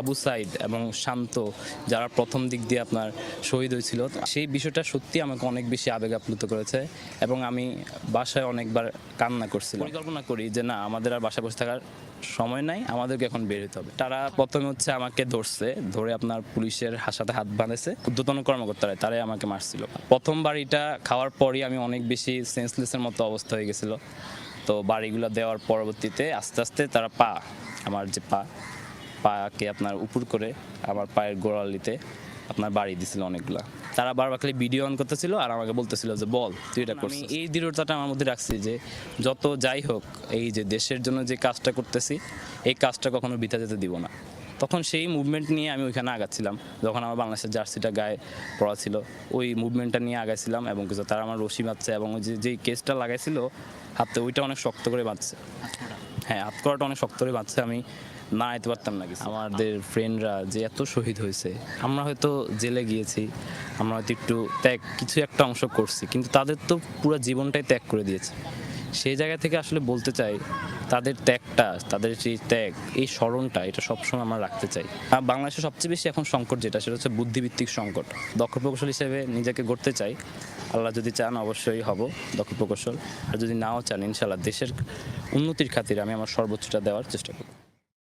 আবু সাইদ এবং শান্ত, যারা প্রথম দিক দিয়ে আপনার শহীদ হয়েছিল, সেই বিষয়টা সত্যি আমাকে অনেক বেশি আবেগ আপ্লুত করেছে এবং আমি বাসায় অনেকবার কান্না করছিলাম। পরিকল্পনা করি যে না, আমাদের আর বাসায় বসে থাকার সময় নাই, আমাদেরকে এখন বের হতে হবে। তারা প্রথমে হচ্ছে আমাকে ধরছে, ধরে আপনার পুলিশের হাসাতে হাত বাঁধেছে। উদ্যতন কর্মকর্তারা তারাই আমাকে মারছিল। প্রথম বাড়িটা খাওয়ার পরই আমি অনেক বেশি সেন্সলেসের মতো অবস্থা হয়ে গেছিল। তো বাড়িগুলো দেওয়ার পরবর্তীতে আস্তে আস্তে তারা পা, আমার যে পা পাকে আপনার উপর করে আমার পায়ের গোড়ালিতে আপনার বাড়ি দিছিল অনেকগুলা। তারা বারবার খালি ভিডিও অন করতেছিল আর আমাকে বলতেছিল যে বল তুই এটা করছিস? এই দৃঢ়তাটা আমার মধ্যে রাখছি যে যত যাই হোক এই যে দেশের জন্য যে কাজটা করতেছি এই কাজটা কখনো বিতা যেতে দিব না। তখন সেই মুভমেন্ট নিয়ে আমি ওইখানে আগাচ্ছিলাম। যখন আমার বাংলাদেশের জার্সিটা গায়ে পড়া ছিল ওই মুভমেন্টটা নিয়ে আগাইছিলাম এবং কিছু তারা আমার রশি বাঁধছে এবং ওই যে যেই কেসটা লাগাইছিল হাতে ওইটা অনেক শক্ত করে বাঁধছে। হ্যাঁ হাত করাটা অনেক শক্ত করে বাঁধছে আমি না আইতে পারতাম না কিছু। আমাদের ফ্রেন্ডরা যে এত শহীদ হয়েছে আমরা হয়তো জেলে গিয়েছি আমরা হয়তো একটু ত্যাগ কিছু একটা অংশ করছি কিন্তু তাদের তো পুরো জীবনটাই ত্যাগ করে দিয়েছে। সেই জায়গা থেকে আসলে বলতে চাই তাদের ত্যাগটা, তাদের সেই ত্যাগ, এই স্মরণটা, এটা সবসময় আমরা রাখতে চাই। আর বাংলাদেশের সবচেয়ে বেশি এখন সংকট যেটা, সেটা হচ্ছে বুদ্ধিভিত্তিক সংকট। দক্ষ প্রকৌশল হিসেবে নিজেকে গড়তে চাই। আল্লাহ যদি চান, অবশ্যই হব দক্ষ প্রকৌশল। আর যদি নাও চান ইনশাল্লাহ দেশের উন্নতির খাতিরে আমি আমার সর্বোচ্চটা দেওয়ার চেষ্টা করব।